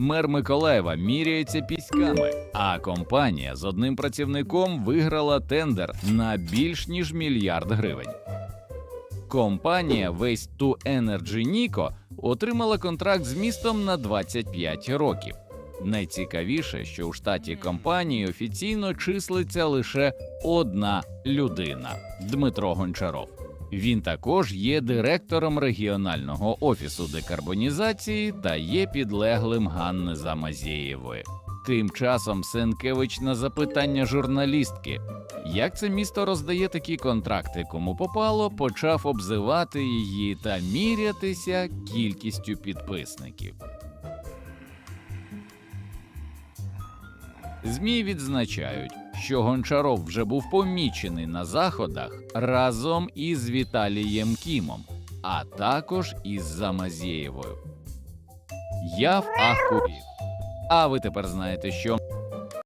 Мер Миколаєва міряється піськами, а компанія з одним працівником виграла тендер на більш ніж мільярд гривень. Компанія Waste to Energy Nico отримала контракт з містом на 25 років. Найцікавіше, що у штаті компанії офіційно числиться лише одна людина Дмитро Гончаров. Він також є директором регіонального офісу декарбонізації та є підлеглим Ганни Замазєєвої. Тим часом Сенкевич на запитання журналістки, як це місто роздає такі контракти, кому попало, почав обзивати її та мірятися кількістю підписників. ЗМІ відзначають, що Гончаров вже був помічений на заходах разом із Віталієм Кімом, а також із Замазєєвою. Я в ахуї. А ви тепер знаєте, що